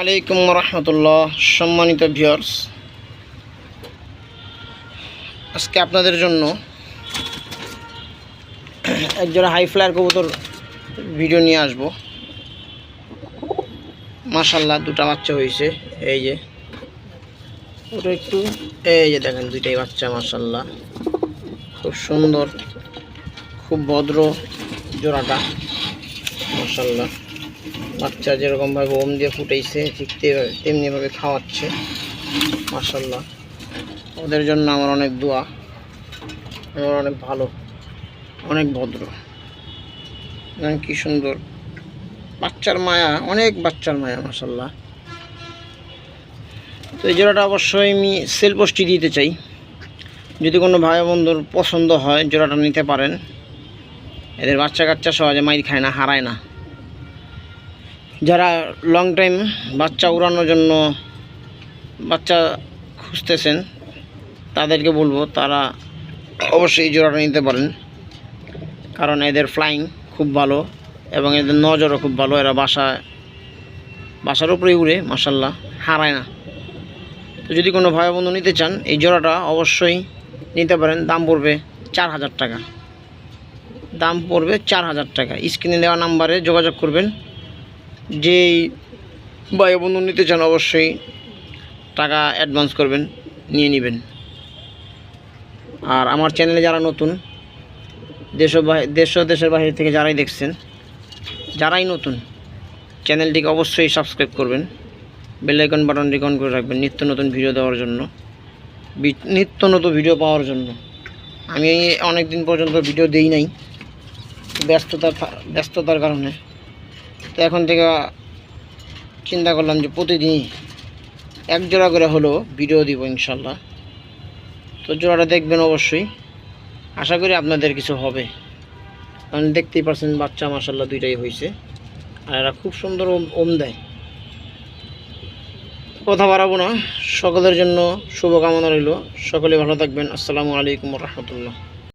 আলাইকুম রহমতুল্লাহ সম্মানিত ভিউয়ার্স। আজকে আপনাদের জন্য একজোড়া হাই ফ্লায়ার কবুতর ভিডিও নিয়ে আসব। মাশাল্লাহ দুটা বাচ্চা হয়েছে এই যে। ওটা একটু এই যে দেখেন দুইটাই বাচ্চা মাশাল্লাহ খুব সুন্দর খুব ভদ্র জোড়াটা মাশাল্লাহ বাচ্চা যেরকমভাবে ওম দিয়ে ফুটাইছে, ঠিক তেমনিভাবে খাওয়াচ্ছে। মাশাল্লাহ ওদের জন্য আমার অনেক দোয়া। আমার অনেক ভালো। অনেক ভদ্র। কি সুন্দর। বাচ্চার মায়া, অনেক বাচ্চার মায়া মাশাল্লাহ তো এই জোড়াটা অবশ্যই আমি সেল পোস্টই দিতে চাই। যদি কোনো ভাই বন্ধুর পছন্দ হয়, জোড়াটা নিতে পারেন। এদের বাচ্চা কাচ্চা সহজে মাইর খায় না, হারায় না। যারা লং টাইম বাচ্চা উড়ানোর জন্য বাচ্চা খুঁজতেছেন, তাদেরকে বলব তারা অবশ্যই জোড়াটা নিতে পারেন। কারণ এদের ফ্লাইং খুব ভালো এবং এদের নজরও খুব ভালো, এরা বাসায় বাসার উপরেই উড়ে মাসাল্লাহ হারায় না। তো যদি কোনো ভাই বন্ধু নিতে চান, এই জোড়াটা অবশ্যই নিতে পারেন। দাম পড়বে চার হাজার টাকা। দাম পড়বে চার হাজার টাকা। স্ক্রিনে দেওয়া নাম্বারে যোগাযোগ করবেন। যেই ভাই বন্ধু নিতে চান অবশ্যই টাকা অ্যাডভান্স করবেন, নিয়ে নেবেন। আর আমার চ্যানেলে যারা নতুন, দেশ দেশ দেশের বাইরে থেকে যারাই দেখছেন, যারাই নতুন চ্যানেলটিকে অবশ্যই সাবস্ক্রাইব করবেন। বেলাইকন বাটনটি অন করে রাখবেন নিত্য নতুন ভিডিও দেওয়ার জন্য নিত্য নতুন ভিডিও পাওয়ার জন্য। আমি অনেক দিন পর্যন্ত ভিডিও দেই নাই ব্যস্ততার ব্যস্ততার কারণে। তো এখন থেকে চিন্তা করলাম যে প্রতিদিনই এক জোড়া করে হলো ভিডিও দিব ইনশাল্লাহ। তো জোড়াটা দেখবেন অবশ্যই। আশা করি আপনাদের কিছু হবে। কারণ দেখতেই পারছেন বাচ্চা মাসাল্লাহ দুইটাই হয়েছে আর এরা খুব সুন্দর ওম ওম দেয়। কথা বাড়াবো না। সকলের জন্য শুভকামনা রইল। সকলে ভালো থাকবেন। আসসালামু আলাইকুম রহমতুল্লাহ।